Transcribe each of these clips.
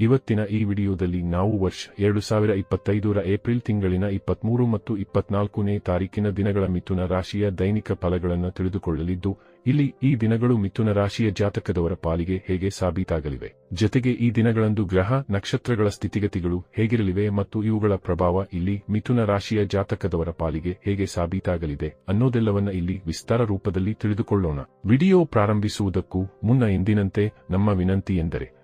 ಇವತ್ತಿನ ಈ ವಿಡಿಯೋದಲ್ಲಿ ನಾವು ವರ್ಷ ಎರಡು ಸಾವಿರ ಇಪ್ಪತ್ತೈದರ ಏಪ್ರಿಲ್ ತಿಂಗಳಿನ ಇಪ್ಪತ್ಮೂರು ಮತ್ತು ಇಪ್ಪತ್ನಾಲ್ಕನೇ ತಾರೀಕಿನ ದಿನಗಳ ಮಿಥುನ ರಾಶಿಯ ದೈನಿಕ ಫಲಗಳನ್ನು ತಿಳಿದುಕೊಳ್ಳಲಿದ್ದು, ಇಲ್ಲಿ ಈ ದಿನಗಳು ಮಿಥುನ ರಾಶಿಯ ಜಾತಕದವರ ಪಾಲಿಗೆ ಹೇಗೆ ಸಾಬೀತಾಗಲಿವೆ. ಜೊತೆಗೆ ಈ ದಿನಗಳಂದು ಗ್ರಹ, ನಕ್ಷತ್ರಗಳ ಸ್ಥಿತಿಗತಿಗಳು ಹೇಗಿರಲಿವೆ ಮತ್ತು ಇವುಗಳ ಪ್ರಭಾವ ಇಲ್ಲಿ ಮಿಥುನ ರಾಶಿಯ ಜಾತಕದವರ ಪಾಲಿಗೆ ಹೇಗೆ ಸಾಬೀತಾಗಲಿದೆ ಅನ್ನೋದೆಲ್ಲವನ್ನ ಇಲ್ಲಿ ವಿಸ್ತಾರ ರೂಪದಲ್ಲಿ ತಿಳಿದುಕೊಳ್ಳೋಣ. ವಿಡಿಯೋ ಪ್ರಾರಂಭಿಸುವುದಕ್ಕೂ ಮುನ್ನ ಎಂದಿನಂತೆ ನಮ್ಮ ವಿನಂತಿ ಎಂದರೆ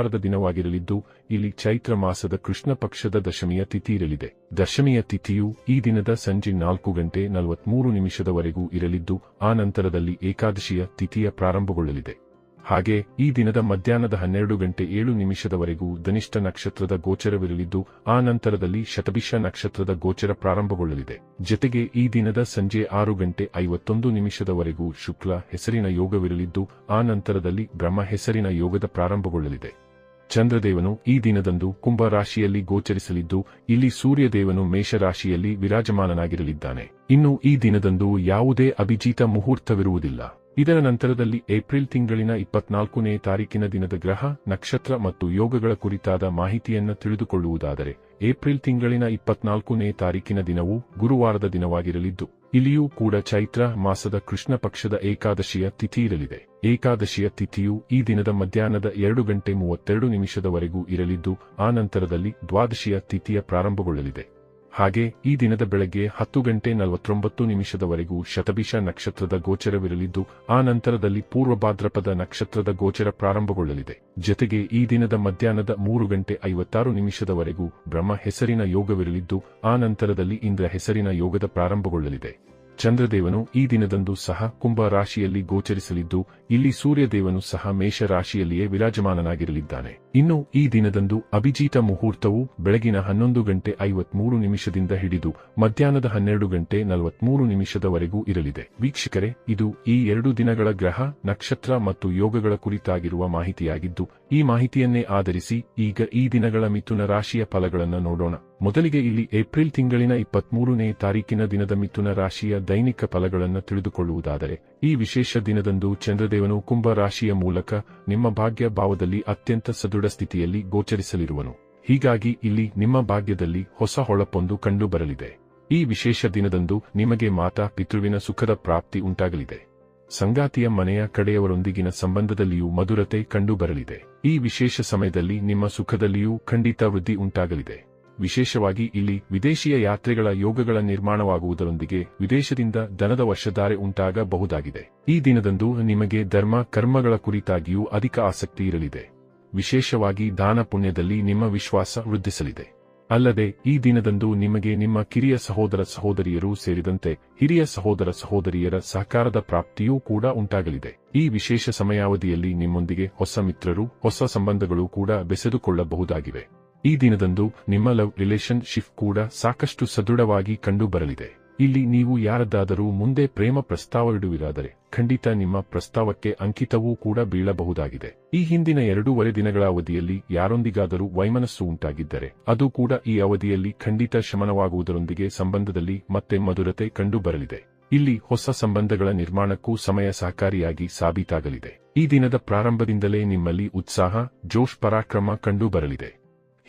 ಬುಧವಾರದ ದಿನವಾಗಿರಲಿದ್ದು, ಇಲ್ಲಿ ಚೈತ್ರ ಮಾಸದ ಕೃಷ್ಣ ಪಕ್ಷದ ದಶಮಿಯ ತಿಥಿ ಇರಲಿದೆ. ದಶಮಿಯ ತಿಥಿಯು ಈ ದಿನದ ಸಂಜೆ ನಾಲ್ಕು ಗಂಟೆ ನಲವತ್ಮೂರು ನಿಮಿಷದವರೆಗೂ ಇರಲಿದ್ದು, ಆ ನಂತರದಲ್ಲಿ ಏಕಾದಶಿಯ ತಿಥಿಯ ಪ್ರಾರಂಭಗೊಳ್ಳಲಿದೆ. ಹಾಗೆ, ಈ ದಿನದ ಮಧ್ಯಾಹ್ನದ ಹನ್ನೆರಡು ಗಂಟೆ ಏಳು ನಿಮಿಷದವರೆಗೂ ಧನಿಷ್ಠ ನಕ್ಷತ್ರದ ಗೋಚರವಿರಲಿದ್ದು, ಆ ನಂತರದಲ್ಲಿ ಶತಭಿಷ ನಕ್ಷತ್ರದ ಗೋಚರ ಪ್ರಾರಂಭಗೊಳ್ಳಲಿದೆ. ಜತೆಗೆ ಈ ದಿನದ ಸಂಜೆ ಆರು ಗಂಟೆ ಐವತ್ತೊಂದು ನಿಮಿಷದವರೆಗೂ ಶುಕ್ಲ ಹೆಸರಿನ ಯೋಗವಿರಲಿದ್ದು, ಆ ನಂತರದಲ್ಲಿ ಬ್ರಹ್ಮ ಹೆಸರಿನ ಯೋಗದ ಪ್ರಾರಂಭಗೊಳ್ಳಲಿದೆ. ಚಂದ್ರದೇವನು ಈ ದಿನದಂದು ಕುಂಭ ರಾಶಿಯಲ್ಲಿ ಗೋಚರಿಸಲಿದ್ದು, ಇಲ್ಲಿ ಸೂರ್ಯದೇವನು ಮೇಷರಾಶಿಯಲ್ಲಿ ವಿರಾಜಮಾನನಾಗಿರಲಿದ್ದಾನೆ. ಇನ್ನು ಈ ದಿನದಂದು ಯಾವುದೇ ಅಭಿಜಿತ ಮುಹೂರ್ತವಿರುವುದಿಲ್ಲ. ಇದರ ನಂತರದಲ್ಲಿ ಏಪ್ರಿಲ್ ತಿಂಗಳಿನ ಇಪ್ಪತ್ನಾಲ್ಕನೇ ತಾರೀಕಿನ ದಿನದ ಗ್ರಹ, ನಕ್ಷತ್ರ ಮತ್ತು ಯೋಗಗಳ ಕುರಿತಾದ ಮಾಹಿತಿಯನ್ನು ತಿಳಿದುಕೊಳ್ಳುವುದಾದರೆ, ಏಪ್ರಿಲ್ ತಿಂಗಳಿನ ಇಪ್ಪತ್ನಾಲ್ಕನೇ ತಾರೀಕಿನ ದಿನವು ಗುರುವಾರದ ದಿನವಾಗಿರಲಿದ್ದು. ಇಲ್ಲಿಯೂ ಕೂಡ ಚೈತ್ರ ಮಾಸದ ಕೃಷ್ಣ ಪಕ್ಷದ ಏಕಾದಶಿಯ ತಿಥಿ ಇರಲಿದೆ ಏಕಾದಶಿಯ ತಿಥಿಯು ಈ ದಿನದ ಮಧ್ಯಾಹ್ನದ ಎರಡು ಗಂಟೆ ಮೂವತ್ತೆರಡು ನಿಮಿಷದವರೆಗೂ ಇರಲಿದ್ದು, ಆ ನಂತರದಲ್ಲಿ ದ್ವಾದಶಿಯ ತಿಥಿಯ ಪ್ರಾರಂಭಗೊಳ್ಳಲಿದೆ. ಹಾಗೆ ಈ ದಿನದ ಬೆಳಗ್ಗೆ ಹತ್ತು ಗಂಟೆ ನಲವತ್ತೊಂಬತ್ತು ನಿಮಿಷದವರೆಗೂ ಶತಭಿಷ ನಕ್ಷತ್ರದ ಗೋಚರವಿರಲಿದ್ದು, ಆ ನಂತರದಲ್ಲಿ ಪೂರ್ವ ಭಾದ್ರಪದ ನಕ್ಷತ್ರದ ಗೋಚರ ಪ್ರಾರಂಭಗೊಳ್ಳಲಿದೆ. ಜೊತೆಗೆ ಈ ದಿನದ ಮಧ್ಯಾಹ್ನದ ಮೂರು ಗಂಟೆ ಐವತ್ತಾರು ನಿಮಿಷದವರೆಗೂ ಬ್ರಹ್ಮ ಹೆಸರಿನ ಯೋಗವಿರಲಿದ್ದು, ಆ ನಂತರದಲ್ಲಿ ಇಂದ್ರ ಹೆಸರಿನ ಯೋಗದ ಪ್ರಾರಂಭಗೊಳ್ಳಲಿದೆ. ಚಂದ್ರದೇವನು ಈ ದಿನದಂದು ಸಹ ಕುಂಭ ರಾಶಿಯಲ್ಲಿ ಗೋಚರಿಸಲಿದ್ದು, ಇಲ್ಲಿ ಸೂರ್ಯದೇವನು ಸಹ ಮೇಷ ರಾಶಿಯಲ್ಲಿಯೇ ವಿರಾಜಮಾನನಾಗಿರಲಿದ್ದಾನೆ. ಇನ್ನು ಈ ದಿನದಂದು ಅಭಿಜೀತ ಮುಹೂರ್ತವು ಬೆಳಗಿನ ಹನ್ನೊಂದು ಗಂಟೆ ಐವತ್ಮೂರು ನಿಮಿಷದಿಂದ ಹಿಡಿದು ಮಧ್ಯಾಹ್ನದ ಹನ್ನೆರಡು ಗಂಟೆ ನಲವತ್ಮೂರು ನಿಮಿಷದವರೆಗೂ ಇರಲಿದೆ. ವೀಕ್ಷಕರೇ, ಇದು ಈ ಎರಡು ದಿನಗಳ ಗ್ರಹ, ನಕ್ಷತ್ರ ಮತ್ತು ಯೋಗಗಳ ಕುರಿತಾಗಿರುವ ಮಾಹಿತಿಯಾಗಿದ್ದು, ಈ ಮಾಹಿತಿಯನ್ನೇ ಆಧರಿಸಿ ಈಗ ಈ ದಿನಗಳ ಮಿಥುನ ರಾಶಿಯ ಫಲಗಳನ್ನು ನೋಡೋಣ. ಮೊದಲಿಗೆ ಇಲ್ಲಿ ಏಪ್ರಿಲ್ ತಿಂಗಳಿನ ಇಪ್ಪತ್ಮೂರನೇ ತಾರೀಕಿನ ದಿನದ ಮಿಥುನ ರಾಶಿಯ ದೈನಿಕ ಫಲಗಳನ್ನು ತಿಳಿದುಕೊಳ್ಳುವುದಾದರೆ ಈ ವಿಶೇಷ ದಿನದಂದು ಚಂದ್ರದೇವನು ಕುಂಭ ರಾಶಿಯ ಮೂಲಕ ನಿಮ್ಮ ಭಾಗ್ಯ ಭಾವದಲ್ಲಿ ಅತ್ಯಂತ ಸದೃಢ ಸ್ಥಿತಿಯಲ್ಲಿ ಗೋಚರಿಸಲಿರುವನು. ಹೀಗಾಗಿ ಇಲ್ಲಿ ನಿಮ್ಮ ಭಾಗ್ಯದಲ್ಲಿ ಹೊಸ ಹೊಳಪೊಂದು ಕಂಡುಬರಲಿದೆ. ಈ ವಿಶೇಷ ದಿನದಂದು ನಿಮಗೆ ಮಾತಾ ಪಿತೃವಿನ ಸುಖದ ಪ್ರಾಪ್ತಿ ಉಂಟಾಗಲಿದೆ. ಸಂಗಾತಿಯ ಮನೆಯ ಕಡೆಯವರೊಂದಿಗಿನ ಸಂಬಂಧದಲ್ಲಿಯೂ ಮಧುರತೆ ಕಂಡುಬರಲಿದೆ. ಈ ವಿಶೇಷ ಸಮಯದಲ್ಲಿ ನಿಮ್ಮ ಸುಖದಲ್ಲಿಯೂ ಖಂಡಿತ ವೃದ್ಧಿ ಉಂಟಾಗಲಿದೆ. ವಿಶೇಷವಾಗಿ ಇಲ್ಲಿ ವಿದೇಶಿಯ ಯಾತ್ರೆಗಳ ಯೋಗಗಳ ನಿರ್ಮಾಣವಾಗುವುದರೊಂದಿಗೆ ವಿದೇಶದಿಂದ ದನದ ವರ್ಷಧಾರೆ ಉಂಟಾಗಬಹುದಾಗಿದೆ. ಈ ದಿನದಂದು ನಿಮಗೆ ಧರ್ಮ ಕರ್ಮಗಳ ಕುರಿತಾಗಿಯೂ ಅಧಿಕ ಆಸಕ್ತಿ ಇರಲಿದೆ. ವಿಶೇಷವಾಗಿ ದಾನ ಪುಣ್ಯದಲ್ಲಿ ನಿಮ್ಮ ವಿಶ್ವಾಸ ವೃದ್ಧಿಸಲಿದೆ. ಅಲ್ಲದೆ, ಈ ದಿನದಂದು ನಿಮಗೆ ನಿಮ್ಮ ಕಿರಿಯ ಸಹೋದರ ಸಹೋದರಿಯರು ಸೇರಿದಂತೆ ಹಿರಿಯ ಸಹೋದರ ಸಹೋದರಿಯರ ಸಹಕಾರದ ಪ್ರಾಪ್ತಿಯೂ ಕೂಡ ಉಂಟಾಗಲಿದೆ. ಈ ವಿಶೇಷ ಸಮಯಾವಧಿಯಲ್ಲಿ ನಿಮ್ಮೊಂದಿಗೆ ಹೊಸ ಮಿತ್ರರು, ಹೊಸ ಸಂಬಂಧಗಳು ಕೂಡ ಬೆಸೆದುಕೊಳ್ಳಬಹುದಾಗಿವೆ. ಈ ದಿನದಂದು ನಿಮ್ಮ ಲವ್ ರಿಲೇಶನ್ ಶಿಪ್ ಕೂಡ ಸಾಕಷ್ಟು ಸದೃಢವಾಗಿ ಕಂಡುಬರಲಿದೆ. ಇಲ್ಲಿ ನೀವು ಯಾರದ್ದಾದರೂ ಮುಂದೆ ಪ್ರೇಮ ಪ್ರಸ್ತಾವವಿಡುವಿರಾದರೆ ಖಂಡಿತ ನಿಮ್ಮ ಪ್ರಸ್ತಾವಕ್ಕೆ ಅಂಕಿತವೂ ಕೂಡ ಬೀಳಬಹುದಾಗಿದೆ. ಈ ಹಿಂದಿನ ಎರಡೂವರೆ ದಿನಗಳ ಅವಧಿಯಲ್ಲಿ ಯಾರೊಂದಿಗಾದರೂ ವೈಮನಸ್ಸು ಉಂಟಾಗಿದ್ದರೆ ಅದು ಕೂಡ ಈ ಅವಧಿಯಲ್ಲಿ ಖಂಡಿತ ಶಮನವಾಗುವುದರೊಂದಿಗೆ ಸಂಬಂಧದಲ್ಲಿ ಮತ್ತೆ ಮಧುರತೆ ಕಂಡುಬರಲಿದೆ. ಇಲ್ಲಿ ಹೊಸ ಸಂಬಂಧಗಳ ನಿರ್ಮಾಣಕ್ಕೂ ಸಮಯ ಸಹಕಾರಿಯಾಗಿ ಸಾಬೀತಾಗಲಿದೆ. ಈ ದಿನದ ಪ್ರಾರಂಭದಿಂದಲೇ ನಿಮ್ಮಲ್ಲಿ ಉತ್ಸಾಹ, ಜೋಶ್ ಪರಾಕ್ರಮ ಕಂಡುಬರಲಿದೆ.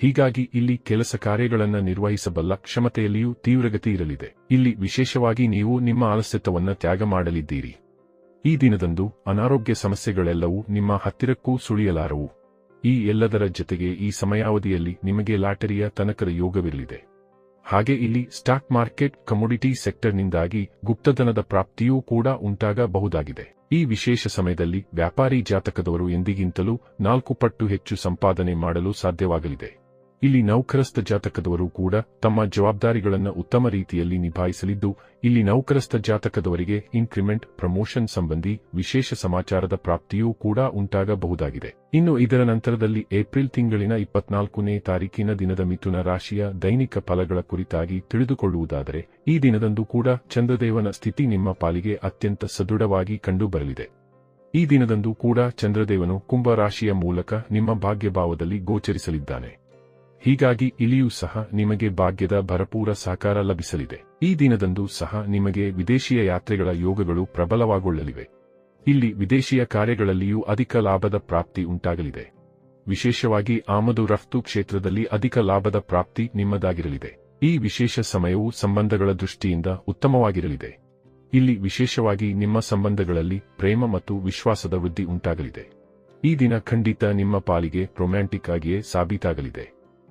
ಹೀಗಾಗಿ ಇಲ್ಲಿ ಕೆಲಸ ಕಾರ್ಯಗಳನ್ನು ನಿರ್ವಹಿಸಬಲ್ಲ ಕ್ಷಮತೆಯಲ್ಲಿಯೂ ತೀವ್ರಗತಿ ಇರಲಿದೆ. ಇಲ್ಲಿ ವಿಶೇಷವಾಗಿ ನೀವು ನಿಮ್ಮ ಆಲಸ್ಯತವನ್ನ ತ್ಯಾಗ ಮಾಡಲಿದ್ದೀರಿ. ಈ ದಿನದಂದು ಅನಾರೋಗ್ಯ ಸಮಸ್ಯೆಗಳೆಲ್ಲವೂ ನಿಮ್ಮ ಹತ್ತಿರಕ್ಕೂ ಸುಳಿಯಲಾರವು. ಈ ಎಲ್ಲದರ ಜೊತೆಗೆ ಈ ಸಮಯಾವಧಿಯಲ್ಲಿ ನಿಮಗೆ ಲಾಟರಿಯ ತನಕದ ಯೋಗವಿರಲಿದೆ. ಹಾಗೆ ಇಲ್ಲಿ ಸ್ಟಾಕ್ ಮಾರ್ಕೆಟ್ ಕಮೋಡಿಟಿ ಸೆಕ್ಟರ್ನಿಂದಾಗಿ ಗುಪ್ತಧನದ ಪ್ರಾಪ್ತಿಯೂ ಕೂಡ ಉಂಟಾಗಬಹುದಾಗಿದೆ. ಈ ವಿಶೇಷ ಸಮಯದಲ್ಲಿ ವ್ಯಾಪಾರಿ ಜಾತಕದವರು ಎಂದಿಗಿಂತಲೂ ನಾಲ್ಕು ಪಟ್ಟು ಹೆಚ್ಚು ಸಂಪಾದನೆ ಮಾಡಲು ಸಾಧ್ಯವಾಗಲಿದೆ. ಇಲ್ಲಿ ನೌಕರಸ್ಥ ಜಾತಕದವರು ಕೂಡ ತಮ್ಮ ಜವಾಬ್ದಾರಿಗಳನ್ನು ಉತ್ತಮ ರೀತಿಯಲ್ಲಿ ನಿಭಾಯಿಸಲಿದ್ದು, ಇಲ್ಲಿ ನೌಕರಸ್ಥ ಜಾತಕದವರಿಗೆ ಇನ್ಕ್ರಿಮೆಂಟ್ ಪ್ರಮೋಷನ್ ಸಂಬಂಧಿ ವಿಶೇಷ ಸಮಾಚಾರದ ಪ್ರಾಪ್ತಿಯೂ ಕೂಡ ಉಂಟಾಗಬಹುದಾಗಿದೆ. ಇನ್ನು ಇದರ ನಂತರದಲ್ಲಿ ಏಪ್ರಿಲ್ ತಿಂಗಳಿನ ಇಪ್ಪತ್ನಾಲ್ಕನೇ ತಾರೀಕಿನ ದಿನದ ಮಿಥುನ ರಾಶಿಯ ದೈನಿಕ ಫಲಗಳ ಕುರಿತಾಗಿ ತಿಳಿದುಕೊಳ್ಳುವುದಾದರೆ, ಈ ದಿನದಂದು ಕೂಡ ಚಂದ್ರದೇವನ ಸ್ಥಿತಿ ನಿಮ್ಮ ಪಾಲಿಗೆ ಅತ್ಯಂತ ಸದೃಢವಾಗಿ ಕಂಡುಬರಲಿದೆ. ಈ ದಿನದಂದು ಕೂಡ ಚಂದ್ರದೇವನು ಕುಂಭ ರಾಶಿಯ ಮೂಲಕ ನಿಮ್ಮ ಭಾಗ್ಯಭಾವದಲ್ಲಿ ಗೋಚರಿಸಲಿದ್ದಾನೆ. ಹೀಗಾಗಿ ಇಲ್ಲಿಯೂ ಸಹ ನಿಮಗೆ ಭಾಗ್ಯದ ಭರಪೂರ ಸಹಕಾರ ಲಭಿಸಲಿದೆ. ಈ ದಿನದಂದು ಸಹ ನಿಮಗೆ ವಿದೇಶಿಯ ಯಾತ್ರೆಗಳ ಯೋಗಗಳು ಪ್ರಬಲವಾಗೊಳ್ಳಲಿವೆ. ಇಲ್ಲಿ ವಿದೇಶೀಯ ಕಾರ್ಯಗಳಲ್ಲಿಯೂ ಅಧಿಕ ಲಾಭದ ಪ್ರಾಪ್ತಿ ಉಂಟಾಗಲಿದೆ. ವಿಶೇಷವಾಗಿ ಆಮದು ರಫ್ತು ಕ್ಷೇತ್ರದಲ್ಲಿ ಅಧಿಕ ಲಾಭದ ಪ್ರಾಪ್ತಿ ನಿಮ್ಮದಾಗಿರಲಿದೆ. ಈ ವಿಶೇಷ ಸಮಯವು ಸಂಬಂಧಗಳ ದೃಷ್ಟಿಯಿಂದ ಉತ್ತಮವಾಗಿರಲಿದೆ. ಇಲ್ಲಿ ವಿಶೇಷವಾಗಿ ನಿಮ್ಮ ಸಂಬಂಧಗಳಲ್ಲಿ ಪ್ರೇಮ ಮತ್ತು ವಿಶ್ವಾಸದ ವೃದ್ಧಿ ಉಂಟಾಗಲಿದೆ. ಈ ದಿನ ಖಂಡಿತ ನಿಮ್ಮ ಪಾಲಿಗೆ ರೊಮ್ಯಾಂಟಿಕ್ ಆಗಿಯೇ ಸಾಬೀತಾಗಲಿದೆ.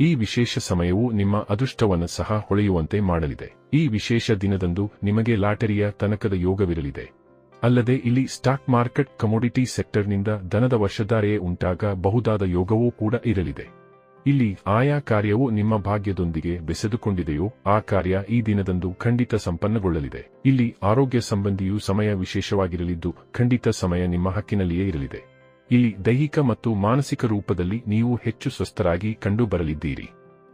ಈ ವಿಶೇಷ ಸಮಯವು ನಿಮ್ಮ ಅದೃಷ್ಟವನ್ನು ಸಹ ಹೊಳೆಯುವಂತೆ ಮಾಡಲಿದೆ. ಈ ವಿಶೇಷ ದಿನದಂದು ನಿಮಗೆ ಲಾಟರಿಯ ತನಕದ ಯೋಗವಿರಲಿದೆ. ಅಲ್ಲದೆ ಇಲ್ಲಿ ಸ್ಟಾಕ್ ಮಾರ್ಕೆಟ್ ಕಮೋಡಿಟಿ ಸೆಕ್ಟರ್ನಿಂದ ದನದ ವರ್ಷಧಾರೆಯೇ ಉಂಟಾಗ ಬಹುದಾದ ಯೋಗವೂ ಕೂಡ ಇರಲಿದೆ. ಇಲ್ಲಿ ಆಯಾ ಕಾರ್ಯವು ನಿಮ್ಮ ಭಾಗ್ಯದೊಂದಿಗೆ ಬೆಸೆದುಕೊಂಡಿದೆಯೋ ಆ ಕಾರ್ಯ ಈ ದಿನದಂದು ಖಂಡಿತ ಸಂಪನ್ನಗೊಳ್ಳಲಿದೆ. ಇಲ್ಲಿ ಆರೋಗ್ಯ ಸಂಬಂಧಿಯು ಸಮಯ ವಿಶೇಷವಾಗಿರಲಿದ್ದು ಖಂಡಿತ ಸಮಯ ನಿಮ್ಮ ಹಕ್ಕಿನಲ್ಲಿಯೇ ಇರಲಿದೆ. ಇಲ್ಲಿ ದೈಹಿಕ ಮತ್ತು ಮಾನಸಿಕ ರೂಪದಲ್ಲಿ ನೀವು ಹೆಚ್ಚು ಸ್ವಸ್ಥರಾಗಿ ಕಂಡುಬರಲಿದ್ದೀರಿ.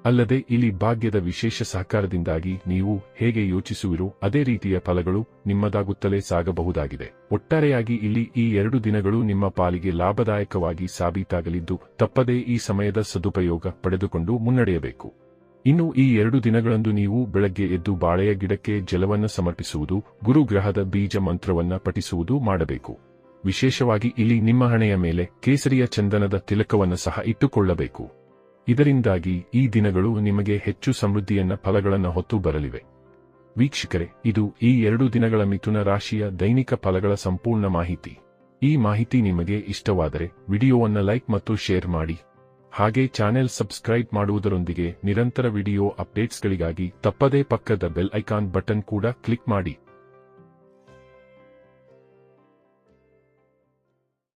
ಅಲ್ಲದೆ ಇಲ್ಲಿ ಭಾಗ್ಯದ ವಿಶೇಷ ಸಹಕಾರದಿಂದಾಗಿ ನೀವು ಹೇಗೆ ಯೋಚಿಸುವಿರೋ ಅದೇ ರೀತಿಯ ಫಲಗಳು ನಿಮ್ಮದಾಗುತ್ತಲೇ ಸಾಗಬಹುದಾಗಿದೆ. ಒಟ್ಟಾರೆಯಾಗಿ ಇಲ್ಲಿ ಈ ಎರಡು ದಿನಗಳು ನಿಮ್ಮ ಪಾಲಿಗೆ ಲಾಭದಾಯಕವಾಗಿ ಸಾಬೀತಾಗಲಿದ್ದು ತಪ್ಪದೇ ಈ ಸಮಯದ ಸದುಪಯೋಗ ಪಡೆದುಕೊಂಡು ಮುನ್ನಡೆಯಬೇಕು. ಇನ್ನು ಈ ಎರಡು ದಿನಗಳಂದು ನೀವು ಬೆಳಗ್ಗೆ ಎದ್ದು ಬಾಳೆಯ ಗಿಡಕ್ಕೆ ಜಲವನ್ನು ಸಮರ್ಪಿಸುವುದು, ಗುರುಗ್ರಹದ ಬೀಜ ಮಂತ್ರವನ್ನ ಪಠಿಸುವುದು ಮಾಡಬೇಕು. ವಿಶೇಷವಾಗಿ ಇಲ್ಲಿ ನಿಮ್ಮ ಹಣೆಯ ಮೇಲೆ ಕೇಸರಿಯ ಚಂದನದ ತಿಲಕವನ್ನು ಸಹ ಇಟ್ಟುಕೊಳ್ಳಬೇಕು. ಇದರಿಂದಾಗಿ ಈ ದಿನಗಳು ನಿಮಗೆ ಹೆಚ್ಚು ಸಮೃದ್ಧಿಯನ್ನ ಫಲಗಳನ್ನು ಹೊತ್ತು ಬರಲಿವೆ. ವೀಕ್ಷಕರೇ, ಇದು ಈ ಎರಡು ದಿನಗಳ ಮಿಥುನ ರಾಶಿಯ ದೈನಿಕ ಫಲಗಳ ಸಂಪೂರ್ಣ ಮಾಹಿತಿ. ಈ ಮಾಹಿತಿ ನಿಮಗೆ ಇಷ್ಟವಾದರೆ ವಿಡಿಯೋವನ್ನು ಲೈಕ್ ಮತ್ತು ಶೇರ್ ಮಾಡಿ. ಹಾಗೆ ಚಾನೆಲ್ ಸಬ್ಸ್ಕ್ರೈಬ್ ಮಾಡುವುದರೊಂದಿಗೆ ನಿರಂತರ ವಿಡಿಯೋ ಅಪ್ಡೇಟ್ಸ್ಗಳಿಗಾಗಿ ತಪ್ಪದೇ ಪಕ್ಕದ ಬೆಲ್ ಐಕಾನ್ ಬಟನ್ ಕೂಡ ಕ್ಲಿಕ್ ಮಾಡಿ.